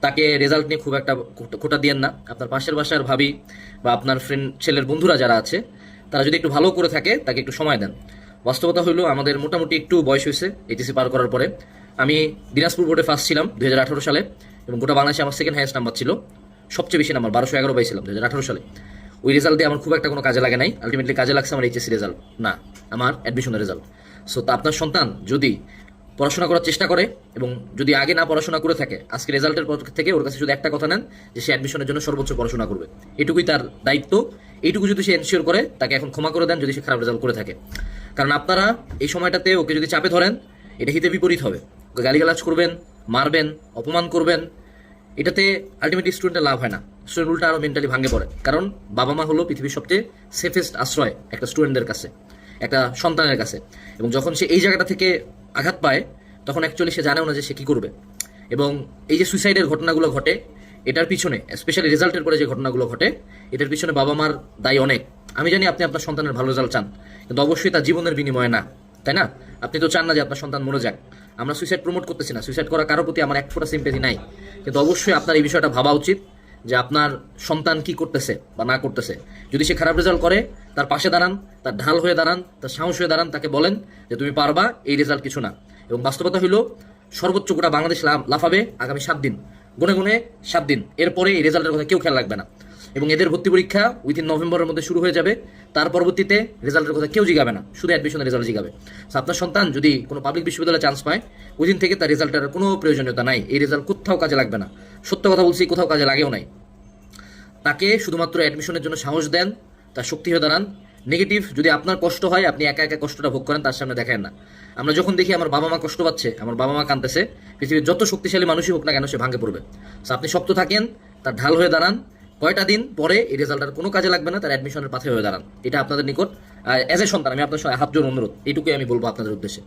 তাকে রেজাল্ট নিয়ে খুব একটা খোটা- দিয়েন না। আপনার পাশের বাসার ভাবি বা আপনার ফ্রেন্ড ছেলের বন্ধুরা যারা আছে, তারা যদি একটু ভালো করে থাকে, তাকে একটু সময় দেন। বাস্তবতা হলো আমাদের মোটামুটি একটু বয়স হয়েছে এইচএসি পার করার পরে। আমি দিনাজপুর বোর্ডে ফার্স্ট ছিলাম দু হাজার আঠারো সালে এবং গোটা বাংলাদেশে আমার সেকেন্ড হাইয়েস্ট নাম্বার ছিল। সবচেয়ে বেশি নাম্বার বারোশো এগারো পাইছিলাম দু হাজার আঠারো সালে। ওই রেজাল্ট দিয়ে আমার খুব একটা কোনো কাজে লাগে নাই। আলটিমেটলি কাজে লাগছে আমার এইচএসসি রেজাল্ট না, আমার অ্যাডমিশনের রেজাল্ট সো তা আপনার সন্তান যদি পড়াশোনা করার চেষ্টা করে এবং যদি আগে না পড়াশোনা করে থাকে, আজকে রেজাল্টের পর থেকে ওর কাছে শুধু একটা কথা নেন যে সে অ্যাডমিশনের জন্য সর্বোচ্চ পড়াশোনা করবে। এটুকুই তার দায়িত্ব। এইটুকু যদি সে এনশিওর করে, তাকে এখন ক্ষমা করে দেন যদি সে খারাপ রেজাল্ট করে থাকে। কারণ আপনারা এই সময়টাতে ওকে যদি চাপে ধরেন, এটা হিতে বিপরীত হবে। ওকে গালিগালাজ করবেন, মারবেন, অপমান করবেন, এটাতে আলটিমেটলি স্টুডেন্টের লাভ হয় না। স্টুডেন্ট উল্টা আরও মেন্টালি ভাঙে পড়ে। কারণ বাবা মা হলো পৃথিবীর সবচেয়ে সেফেস্ট আশ্রয় একটা স্টুডেন্টদের কাছে, একটা সন্তানের কাছে। এবং যখন সে এই জায়গাটা থেকে আঘাত পায়, তখন অ্যাকচুয়ালি সে জানেও না যে সে কী করবে। এবং এই যে সুইসাইডের ঘটনাগুলো ঘটে, এটার পিছনে স্পেশালি রেজাল্টের পরে যে ঘটনাগুলো ঘটে, এটার পিছনে বাবা মার দায়ী অনেক। আমি জানি আপনি আপনার সন্তানের ভালো রেজাল্ট চান, কিন্তু অবশ্যই তার জীবনের বিনিময়ে না, তাই না? আপনি তো চান না যে আপনার সন্তান মরে যাক। আমরা সুইসাইড প্রমোট করতেছি না। সুইসাইড করা কারোর প্রতি আমার এক ফোটা সিম্পেথি নাই। কিন্তু অবশ্যই আপনার এই বিষয়টা ভাবা উচিত। যে আপনার সন্তান কি করতেছে বা না করতেছে। যদি সে খারাপ রেজাল্ট করে, তার পাশে দাঁড়ান, তার ঢাল হয়ে দাঁড়ান, তার সাহস হয়ে দাঁড়ান, তাকে বলেন যে তুমি পারবা, এই রেজাল্ট কিছু না। এবং বাস্তবতা হইল, সর্বোচ্চ গোটা বাংলাদেশ লাফাবে আগামী সাত দিন। গুনে গুনে সাত দিন। এরপরে এই রেজাল্টের কথা কেউ খেয়াল রাখবে না। এবং এদের ভর্তি পরীক্ষা উইথিন নভেম্বরের মধ্যে শুরু হয়ে যাবে। তার পরবর্তীতে রেজাল্টের কথা কেউ জিগাবে না, শুধু অ্যাডমিশনের রেজাল্ট জিগাবে। আপনার সন্তান যদি কোনো পাবলিক বিশ্ববিদ্যালয়ে চান্স পায় ওই দিন থেকে তার রেজাল্টের কোনো প্রয়োজনীয়তা নাই। এই রেজাল্ট কোথাও কাজে লাগবে না। সত্য কথা বলছি, কোথাও কাজে লাগেও নাই। তাকে শুধুমাত্র অ্যাডমিশনের জন্য সাহস দেন, তার শক্তি হয়ে দাঁড়ান। নেগেটিভ যদি আপনার কষ্ট হয়, আপনি একা একা কষ্টটা ভোগ করেন, তার সামনে দেখেন না। আমরা যখন দেখি আমার বাবা মা কষ্ট পাচ্ছে, আমার বাবা মা কাঁদতেছে, পৃথিবীর যত শক্তিশালী মানুষই হোক না কেন সে ভাঙে পড়বে। আপনি শক্ত থাকেন, তার ঢাল হয়ে দাঁড়ান কয়টা দিন পরে এই রেজাল্ট আর কোনো কাজে লাগবে না, তার অ্যাডমিশনের পাথে হয়ে দাঁড়ান। এটা আপনাদের নিকট অ্যাজ এ সন্তান, আমি আপনার হাফজোর অনুরোধ এটুকুই আমি বলব আপনাদের উদ্দেশ্যে।